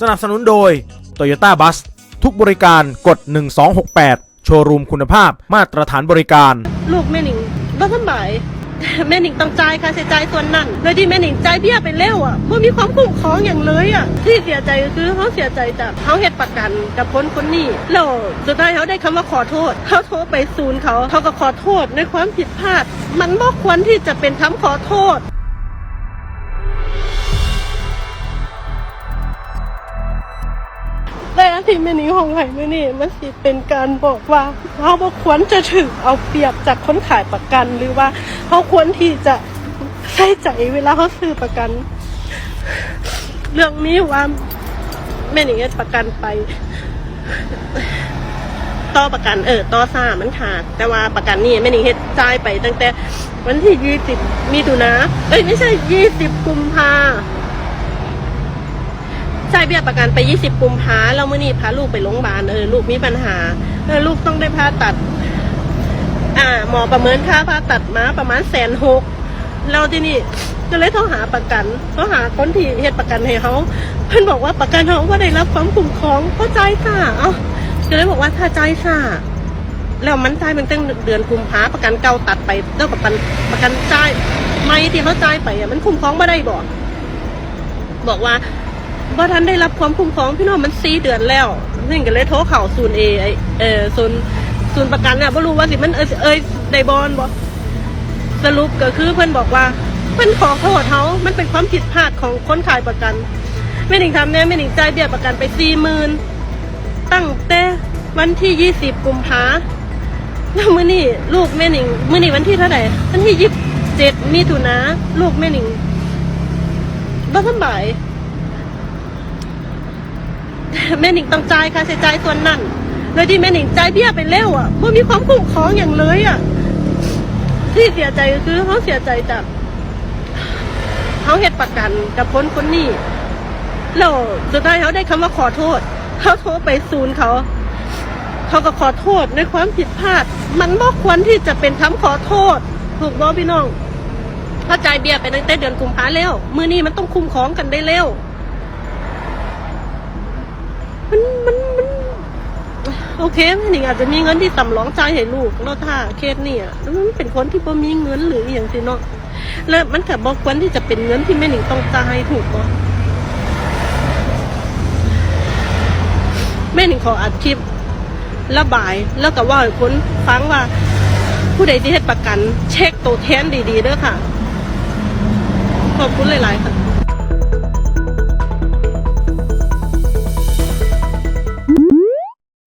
สนับสนุนโดย Toyota Bus ทุกบริการกด 1268 โชว์รูมคุณภาพมาตรฐานบริการ ลูกแม่หนิงบ่สำบาย แม่หนิงต้องจ่ายค่าใช้จ่ายส่วนนั้นโดยที่แม่หนิงจ่ายเบี้ยไปเร็วอะบ่มีความคุ้มครองอย่างเลยอะ ที่เสียใจก็คือเขาเสียใจจากเขาเฮ็ดประกันกับคนคนนี้แล้วสุดท้ายเขาได้คำว่าขอโทษเขาโทรไปศูนย์เขาเขาก็ขอโทษในความผิดพลาด มันบ่ควรที่จะเป็นคำขอโทษ ที่แม่นี้ของไผ่แม่นี่มันสิเป็นการบอกว่าเราบ่ควรจะถือเอาเปรียบจากคนขายประกัน หรือว่าเขาควรที่จะใส่ใจเวลาเขาซื้อประกัน เรื่องนี้ว่าแม่นี่เฮ็ประกันไปต่อประกันเออต่อซ่ามันขาด แต่ว่าประกันนี่แม่นี่เฮ็ดจ่ายไปตั้งแต่วันที่ยี่สิบมีตุนาเอ้ยไม่ใช่ยี่สิบกุมภา จ่ายเบี้ยประกันไป 20กุมภาแล้วมื่อนี้พาลูกไปโรงพยาบาลเออลูกมีปัญหาเออลูกต้องได้ผ่าตัด อ่า หมอประเมินค่าผ่าตัดมาประมาณแสนหกเราที่นี่ก็เลยโทรหาประกันโทรหาคนที่เฮ็ดประกันให้เขาเพิ่นบอกว่าประกันเขาว่าได้รับความคุ้มครองก็จ่ายค่าเอาก็เลยบอกว่าถ้าจ่ายค่าแล้วมันจ่ายมันตั้งเดือนกุมภาประกันเก่าตัดไปแล้วกับประกันประกันจ่ายไม่ที่เขาจ่ายไปอะมันคุ้มครองไม่ได้บอก บอกว่า ว่าท่านได้รับความคุ้มครองพี่น้องมันสี่เดือนแล้วนี่ก็เลยโทรเข่าศูนย์เอไอเออศูนย์ศูนย์ประกันเนี่ยไม่รู้ว่าสิมันเออเอยได้บอลบอสรุปก็คือเพื่อนบอกว่าเพื่อนขอโทษเขามันเป็นความผิดพลาดของคนขายประกันแม่หนิงทำเนี่ยแม่หนิงจ่ายเบี้ยประกันไปสี่หมื่นตั้งแต่วันที่ยี่สิบกุมภาแล้วมื่อนี่ลูกแม่หนิงมื่อนี่วันที่เท่าไหร่วันที่ยี่สิบเจ็ดมีถุนาลูกแม่หนิงบ้าสบาย แม่หนิงต้องจ่ายค่าใช้จ่ายส่วนนั้นโดยที่แม่หนิงจ่ายเบี้ยไปเร็วอะไม่มีความคุ้มครองอย่างเลยอะ ที่เสียใจก็คือเขาเสียใจจากเขาเฮ็ดประกันกับคนคนนี้แล้วสุดท้ายเขาได้คำว่าขอโทษเขาโทรไปศูนย์เขาเขาก็ขอโทษในความผิดพลาด มันบ่ควรที่จะเป็นคำขอโทษ ถูกบ่พี่น้องถ้าจ่ายเบี้ยไปตั้งแต่เดือนกุมภาแล้ว มือนี้มันต้องคุ้มครองกันได้เร็ว มันมันมันโอเคแม่หนิงอาจจะมีเงินที่สำรองใจให้ลูกแล้วถ้าเคสนี่อะมันเป็นคนที่บ่มีเงินหรืออย่างสิเนาะแล้วมันก็บอกควรที่จะเป็นเงินที่แม่หนิงต้องจ่ายถูกปะแม่หนิงขออัดคลิประบายแล้วก็ว่าคนฟังว่า ผู้ใดที่เฮ็ดประกัน เช็คตัวแทนดีๆเด้อค่ะ ขอบคุณหลายๆค่ะ